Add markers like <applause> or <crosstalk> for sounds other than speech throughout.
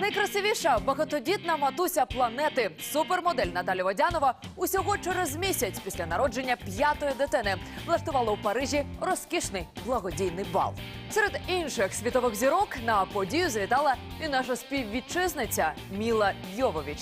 Найкрасивіша багатодітна матуся планети, супермодель Наталя Водянова усього через місяць після народження п'ятої дитини влаштувала у Парижі розкішний благодійний бал. Серед інших світових зірок на подію завітала і наша співвітчизниця Міла Йовович.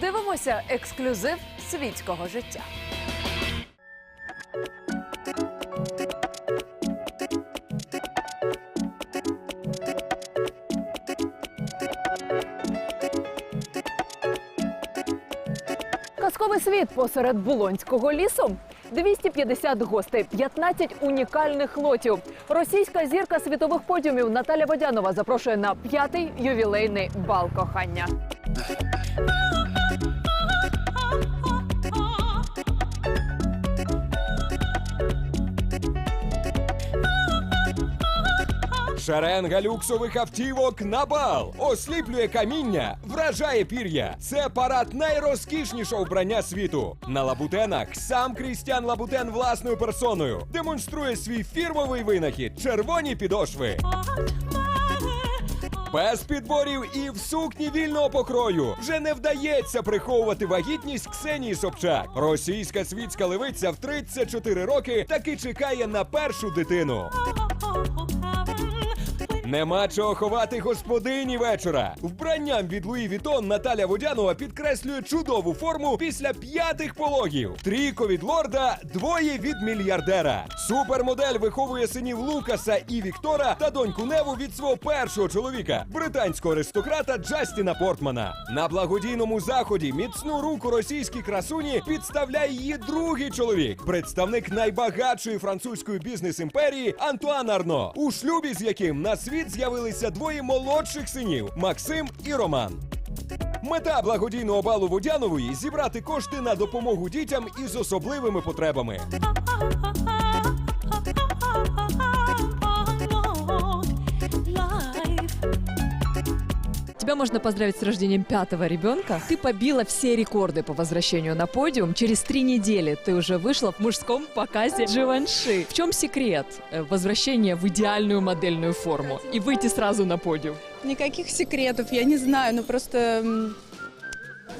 Дивимося ексклюзив світського життя. Казковий світ посеред Булонського лісу. 250 гостей, 15 унікальних лотів. Російська зірка світових подіумів Наталя Водянова запрошує на п'ятий ювілейний бал кохання. Шеренга люксових автівок на бал осліплює каміння, вражає пір'я. Це парад найрозкішнішого вбрання світу. На лабутенах сам Крістіан Лабутен власною персоною демонструє свій фірмовий винахід червоні підошви. Без підборів і в сукні вільного покрою вже не вдається приховувати вагітність Ксенії Собчак. Російська світська левиця в 34 роки таки чекає на першу дитину. Нема чого ховати господині вечора. Вбранням від Луї Вітон Наталя Водянова підкреслює чудову форму після п'ятих пологів. Трійко від лорда, двоє від мільярдера. Супермодель виховує синів Лукаса і Віктора та доньку Неву від свого першого чоловіка, британського аристократа Джастіна Портмана. На благодійному заході міцну руку російській красуні підставляє її другий чоловік, представник найбагатшої французької бізнес-імперії Антуан Арно, у шлюбі з яким на світ з'явилися двоє молодших синів Максим і Роман. Мета благодійного балу Водянової зібрати кошти на допомогу дітям із особливими потребами. Тебя можно поздравить с рождением пятого ребенка. Ты побила все рекорды по возвращению на подиум. Через три недели ты уже вышла в мужском показе Живанши. В чем секрет э, возвращения в идеальную модельную форму и выйти сразу на подиум? Никаких секретов, я не знаю, ну просто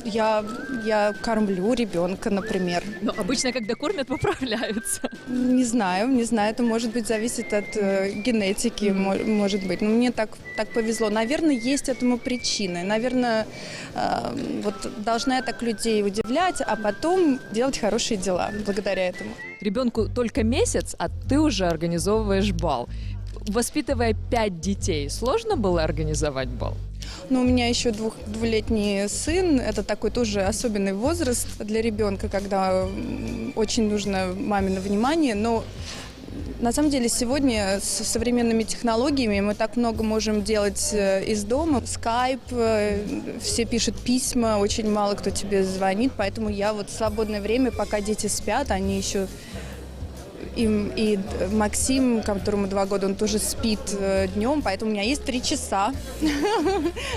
я, я кормлю ребенка, например. Но обычно, когда кормят, <laughs> поправляются. Не знаю, не знаю, это может быть зависит от э, генетики, мо- может быть. Но мне так, так повезло. Наверное, есть этому причины. Наверное, э, вот должна я так людей удивлять, а потом делать хорошие дела благодаря этому. Ребенку только месяц, а ты уже организовываешь бал. Воспитывая пять детей, сложно было организовать бал? Но у меня еще двух, двухлетний сын. Это такой тоже особенный возраст для ребенка, когда очень нужно мамино внимание. Но на самом деле сегодня с современными технологиями мы так много можем делать э, из дома. Скайп, э, все пишут письма, очень мало кто тебе звонит, поэтому я вот в свободное время, пока дети спят, они еще им и Максим, которому два года, он тоже спит днем, поэтому у меня есть три часа. <laughs>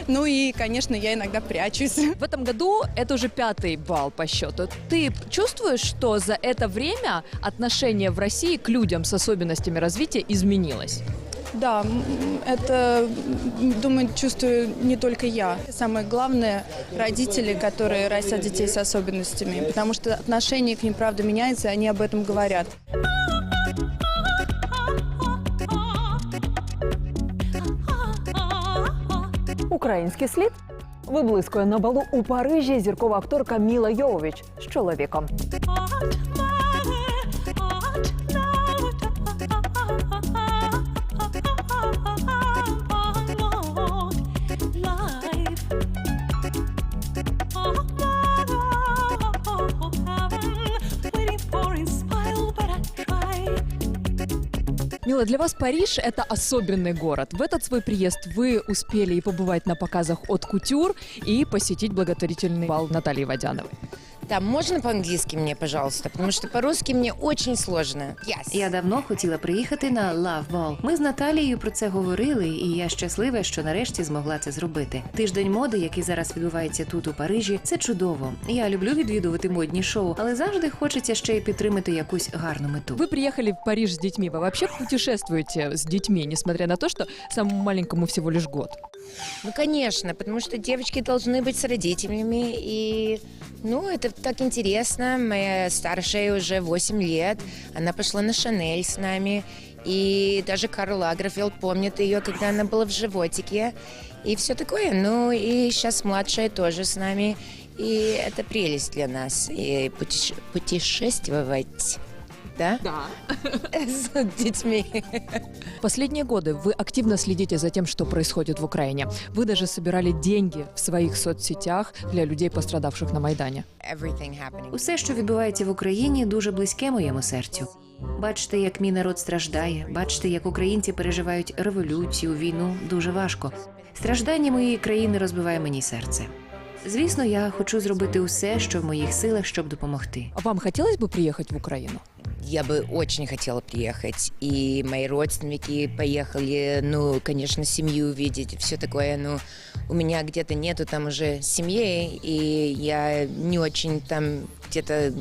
Ну и, конечно, я иногда прячусь. В этом году это уже пятый бал по счету. Ты чувствуешь, что за это время отношение в России к людям с особенностями развития изменилось? Да, это, думаю, чувствую не только я. Самое главное – родители, которые растят детей с особенностями, потому что отношение к ним, правда, меняется, и они об этом говорят. Український слід виблискує на балу у Парижі зіркова акторка Міла Йовович з чоловіком. Мила, для вас Париж – это особенный город. В этот свой приезд вы успели и побывать на показах от кутюр, и посетить благотворительный бал Натальи Водяновой. Да, можно по-английски мне, пожалуйста, потому что по-русски мне очень сложно. Yes. Я давно хотіла приїхати на Love Ball. Ми з Наталією про це говорили, і я щаслива, що нарешті змогла це зробити. Тиждень моди, який зараз відбувається тут у Парижі, це чудово. Я люблю відвідувати модні шоу, але завжди хочеться ще й підтримати якусь гарну мету. Вы приехали в Париж с детьми. Вы вообще путешествуете с детьми, несмотря на то, что самому маленькому всего лишь год. Ну, конечно, потому что девочки должны быть с родителями, и, ну, это так интересно. Моя старшая уже 8 лет, она пошла на Шанель с нами, и даже Карл Лагерфелд помнит ее, когда она была в животике, и все такое. Ну, и сейчас младшая тоже с нами, и это прелесть для нас, и путеше- путешествовать, да? Да. С <laughs> детьми. Последние годы вы активно следите за тем, что происходит в Украине. Вы даже собирали деньги в своих соцсетях для людей, пострадавших на Майдане. Everything happening. Усе, що відбувається в Україні, дуже близьке моєму серцю. Бачите, як мій народ страждає, бачите, як українці переживають революцію, війну дуже важко. Страждання моєї країни розбиває мені серце. Звісно, я хочу зробити усе, що в моїх силах, щоб допомогти. А Вам хотелось бы приехать в Украину? Я бы очень хотела приехать, и мои родственники поехали, ну, конечно, семью увидеть, все такое, ну, у меня где-то нету там уже семьи, и я не очень там где-то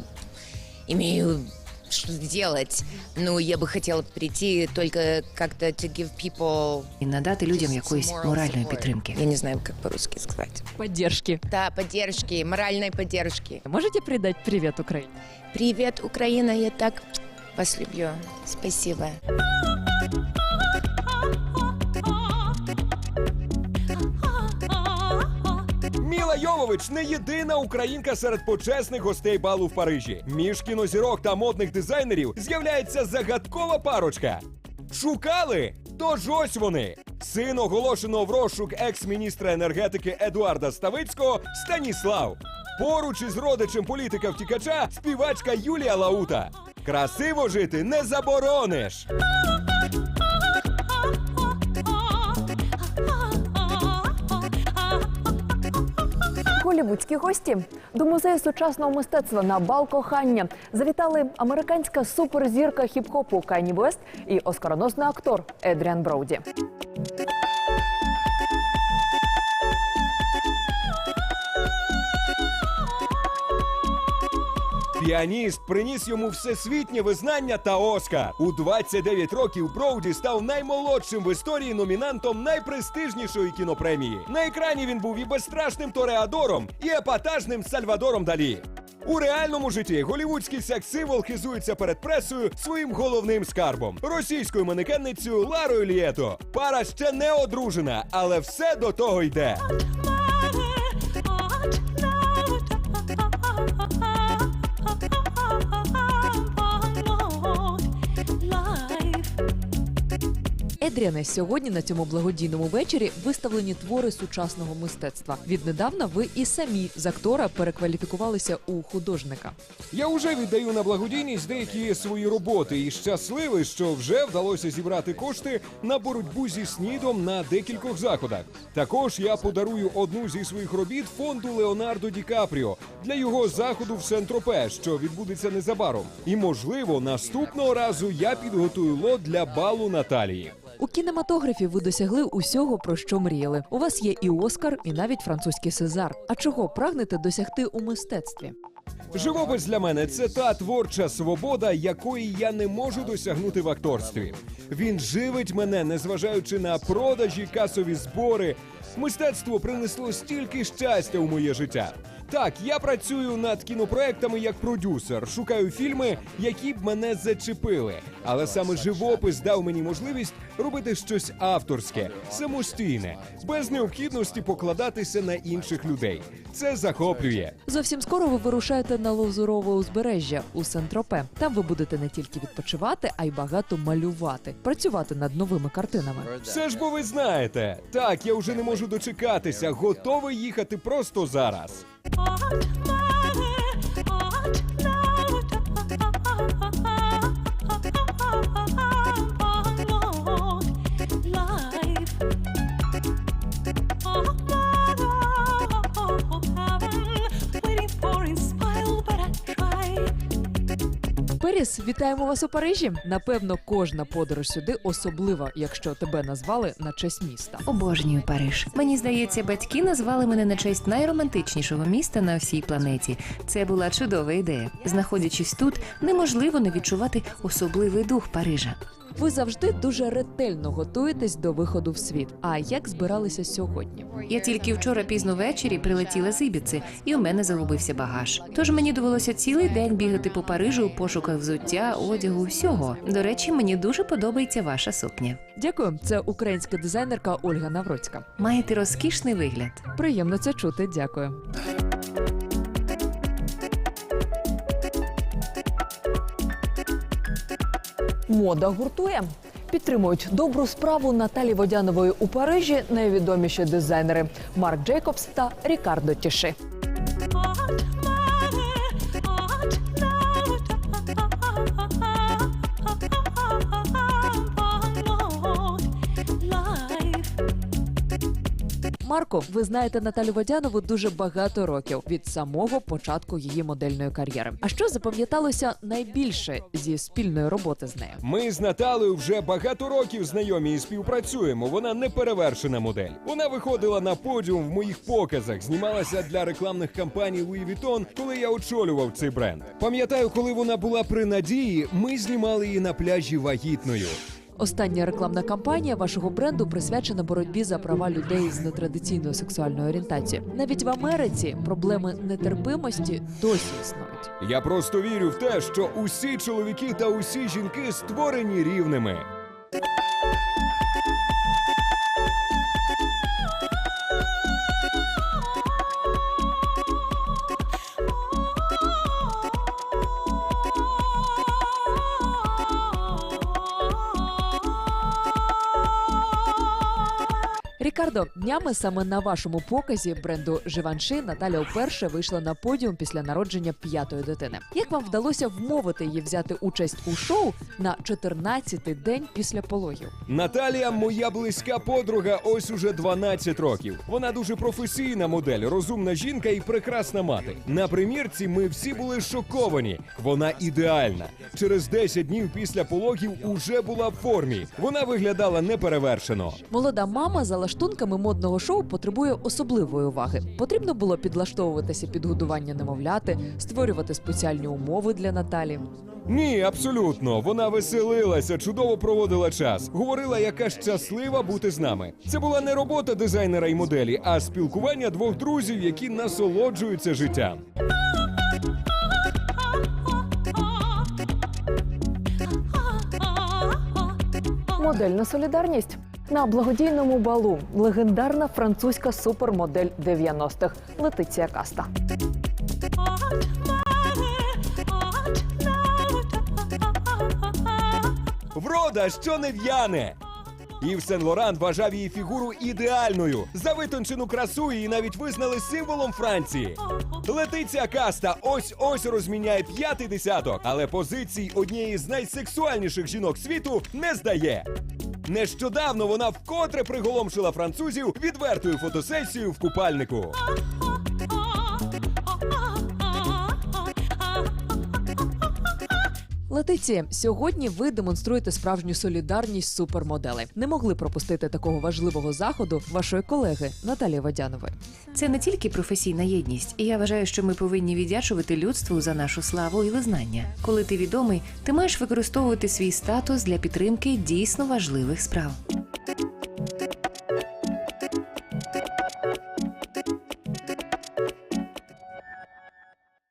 имею что делать. Ну, я бы хотела прийти только как-то to give people І надати людям якоїсь моральної підтримки. Я не знаю, как по-русски сказать. Поддержки. Да, поддержки, моральной поддержки. Можете передати привет Украине? Привіт, Україна, я так вас люблю. Спасибо. Міла Йовович не єдина українка серед почесних гостей балу в Парижі. Між кінозірок та модних дизайнерів з'являється загадкова парочка. Шукали? Тож ось вони. Син оголошеного в розшук екс-міністра енергетики Едуарда Ставицького Станіслав. Поруч із родичем політика втікача співачка Юлія Лаута. Красиво жити не заборониш. Голівудські гості до музею сучасного мистецтва на бал кохання завітали американська суперзірка хіп-хопу Кані Вест і оскароносний актор Едріан Броуді. Піаніст приніс йому всесвітнє визнання та Оскар. У 29 років Броуді став наймолодшим в історії номінантом найпрестижнішої кінопремії. На екрані він був і безстрашним Тореадором, і епатажним Сальвадором Далі. У реальному житті голівудський секс-символ хизується перед пресою своїм головним скарбом російською манекенницею Ларою Лієто. Пара ще не одружена, але все до того йде. Едріане, сьогодні на цьому благодійному вечорі виставлені твори сучасного мистецтва. Віднедавна ви і самі з актора перекваліфікувалися у художника. Я вже віддаю на благодійність деякі свої роботи і щасливий, що вже вдалося зібрати кошти на боротьбу зі снідом на декількох заходах. Також я подарую одну зі своїх робіт фонду Леонардо Ді Капріо для його заходу в Сент-Тропе, що відбудеться незабаром. І можливо, наступного разу я підготую лот для балу Наталії. У кінематографі ви досягли усього, про що мріяли. У вас є і Оскар, і навіть французький Сезар. А чого прагнете досягти у мистецтві? Живопис для мене це та творча свобода, якої я не можу досягнути в акторстві. Він живить мене, незважаючи на продажі, касові збори. Мистецтво принесло стільки щастя у моє життя. Так, я працюю над кінопроектами як продюсер, шукаю фільми, які б мене зачепили. Але саме живопис дав мені можливість робити щось авторське, самостійне, без необхідності покладатися на інших людей. Це захоплює. Зовсім скоро ви вирушаєте на лозурове узбережжя у Сент-Тропе. Там ви будете не тільки відпочивати, а й багато малювати, працювати над новими картинами. Все ж бо ви знаєте. Так, я вже не можу дочекатися, готовий їхати просто зараз. on my Доріс, вітаємо вас у Парижі. Напевно, кожна подорож сюди особлива, якщо тебе назвали на честь міста. Обожнюю Париж. Мені здається, батьки назвали мене на честь найромантичнішого міста на всій планеті. Це була чудова ідея. Знаходячись тут, неможливо не відчувати особливий дух Парижа. Ви завжди дуже ретельно готуєтесь до виходу в світ. А як збиралися сьогодні? Я тільки вчора пізно ввечері прилетіла з Ібіци, і у мене загубився багаж. Тож мені довелося цілий день бігати по Парижу у пошуках взуття, одягу, всього. До речі, мені дуже подобається ваша сукня. Дякую, це українська дизайнерка Ольга Навроцька. Маєте розкішний вигляд. Приємно це чути. Дякую. Мода гуртує. Підтримують добру справу Наталі Водянової у Парижі найвідоміші дизайнери Марк Джейкобс та Рікардо Тіши. Марко, ви знаєте Наталю Водянову дуже багато років від самого початку її модельної кар'єри. А що запам'яталося найбільше зі спільної роботи з нею? Ми з Наталею вже багато років знайомі і співпрацюємо. Вона неперевершена модель. Вона виходила на подіум в моїх показах, знімалася для рекламних кампаній Louis Vuitton, коли я очолював цей бренд. Пам'ятаю, коли вона була при надії, ми знімали її на пляжі вагітною. Остання рекламна кампанія вашого бренду присвячена боротьбі за права людей з нетрадиційною сексуальною орієнтацією. Навіть в Америці проблеми нетерпимості досі існують. Я просто вірю в те, що усі чоловіки та усі жінки створені рівними. Рікардо, днями саме на вашому показі бренду Живанши Наталя вперше вийшла на подіум після народження п'ятої дитини. Як вам вдалося вмовити її взяти участь у шоу на 14-й день після пологів? Наталія моя близька подруга ось уже 12 років. Вона дуже професійна модель, розумна жінка і прекрасна мати. На примірці ми всі були шоковані. Вона ідеальна. Через 10 днів після пологів уже була в формі. Вона виглядала неперевершено. Молода мама за лаштунками модного шоу потребує особливої уваги. Потрібно було підлаштовуватися під годування немовляти, створювати спеціальні умови для Наталі. Ні, абсолютно. Вона веселилася, чудово проводила час. Говорила, яка щаслива бути з нами. Це була не робота дизайнера і моделі, а спілкування двох друзів, які насолоджуються життям. Модельна солідарність. На благодійному балу легендарна французька супермодель 90-х Летиція Каста. Врода, що не в'яне. Ів Сен Лоран вважав її фігуру ідеальною. За витончену красу її навіть визнали символом Франції. Летиція Каста ось ось розміняє п'ятий десяток, але позицій однієї з найсексуальніших жінок світу не здає. Нещодавно вона вкотре приголомшила французів відвертою фотосесією в купальнику. Летиці, сьогодні ви демонструєте справжню солідарність супермодели. Не могли пропустити такого важливого заходу вашої колеги Наталії Водянової. Це не тільки професійна єдність, і я вважаю, що ми повинні віддячувати людству за нашу славу і визнання. Коли ти відомий, ти маєш використовувати свій статус для підтримки дійсно важливих справ.